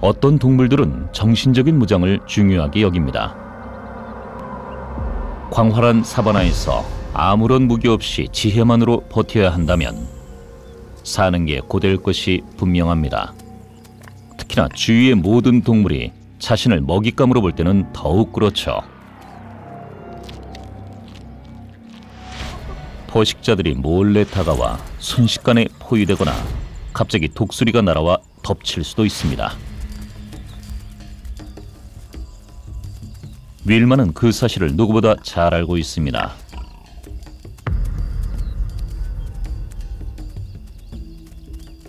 어떤 동물들은 정신적인 무장을 중요하게 여깁니다. 광활한 사바나에서 아무런 무기 없이 지혜만으로 버텨야 한다면 사는 게 고될 것이 분명합니다. 특히나 주위의 모든 동물이 자신을 먹잇감으로 볼 때는 더욱 그렇죠. 포식자들이 몰래 다가와 순식간에 포위되거나 갑자기 독수리가 날아와 덮칠 수도 있습니다. 윌마는 그 사실을 누구보다 잘 알고 있습니다.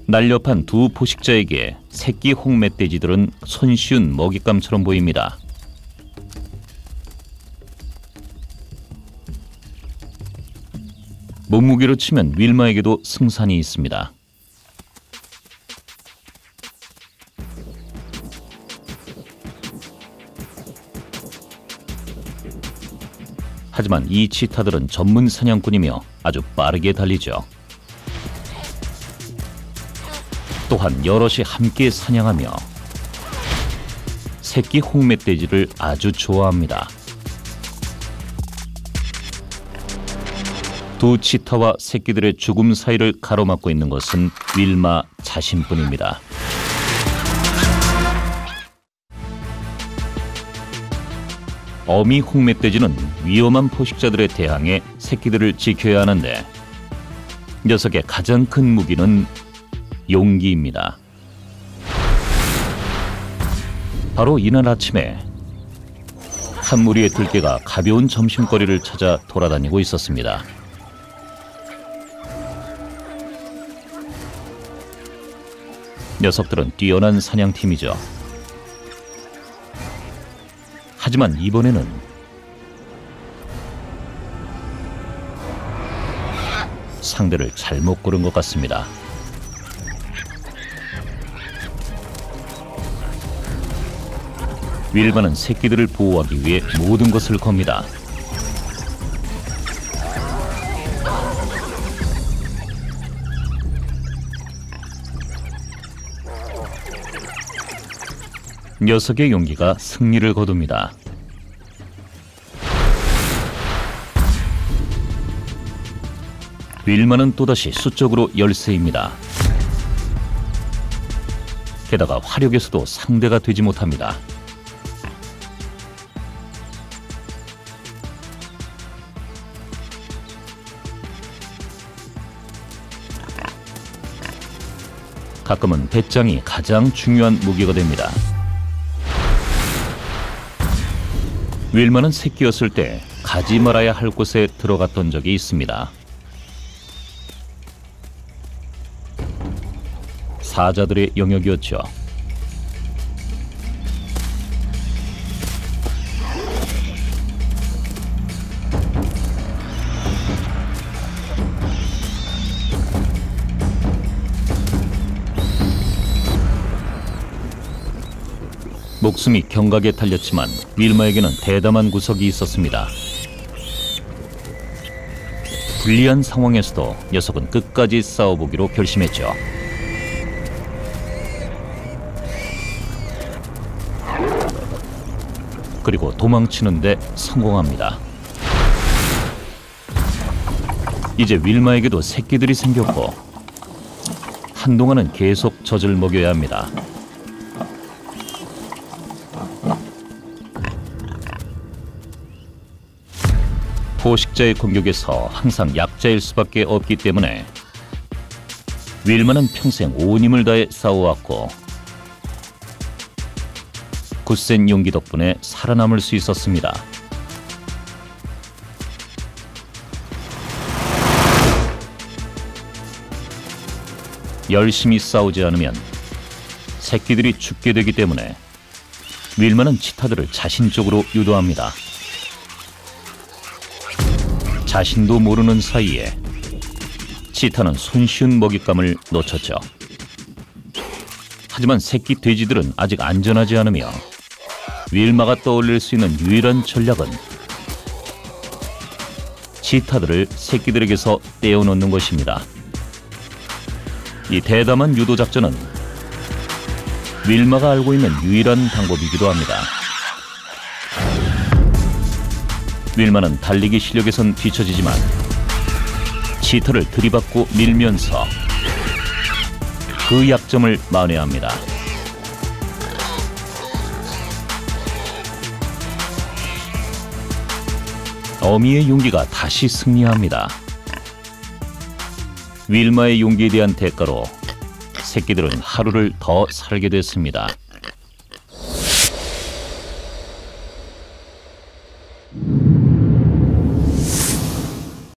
날렵한 두 포식자에게 새끼 홍멧돼지들은 손쉬운 먹잇감처럼 보입니다. 몸무게로 치면 윌마에게도 승산이 있습니다. 하지만 이 치타들은 전문 사냥꾼이며 아주 빠르게 달리죠. 또한 여럿이 함께 사냥하며 새끼 홍멧돼지를 아주 좋아합니다. 두 치타와 새끼들의 죽음 사이를 가로막고 있는 것은 윌마 자신뿐입니다. 어미 홍멧돼지는 위험한 포식자들에 대항해 새끼들을 지켜야 하는데 녀석의 가장 큰 무기는 용기입니다. 바로 이날 아침에 한 무리의 들개가 가벼운 점심거리를 찾아 돌아다니고 있었습니다. 녀석들은 뛰어난 사냥팀이죠. 하지만 이번에는 상대를 잘못 고른 것 같습니다. 윌바는 새끼들을 보호하기 위해 모든 것을 겁니다. 녀석의 용기가 승리를 거둡니다. 윌마는 또다시 수적으로 열세입니다. 게다가 화력에서도 상대가 되지 못합니다. 가끔은 배짱이 가장 중요한 무기가 됩니다. 윌마는 새끼였을 때 가지 말아야 할 곳에 들어갔던 적이 있습니다. 사자들의 영역이었죠. 목숨이 경각에 달렸지만 윌마에게는 대담한 구석이 있었습니다. 불리한 상황에서도 녀석은 끝까지 싸워보기로 결심했죠. 그리고 도망치는데 성공합니다. 이제 윌마에게도 새끼들이 생겼고 한동안은 계속 젖을 먹여야 합니다. 포식자의 공격에서 항상 약자일 수밖에 없기 때문에 윌마는 평생 온 힘을 다해 싸워왔고 굳센 용기 덕분에 살아남을 수 있었습니다. 열심히 싸우지 않으면 새끼들이 죽게 되기 때문에 윌마는 치타들을 자신 쪽으로 유도합니다. 자신도 모르는 사이에 치타는 손쉬운 먹잇감을 놓쳤죠. 하지만 새끼 돼지들은 아직 안전하지 않으며 윌마가 떠올릴 수 있는 유일한 전략은 치타들을 새끼들에게서 떼어놓는 것입니다. 이 대담한 유도 작전은 윌마가 알고 있는 유일한 방법이기도 합니다. 윌마는 달리기 실력에선 뒤처지지만 치터를 들이받고 밀면서 그 약점을 만회합니다. 어미의 용기가 다시 승리합니다. 윌마의 용기에 대한 대가로 새끼들은 하루를 더 살게 됐습니다.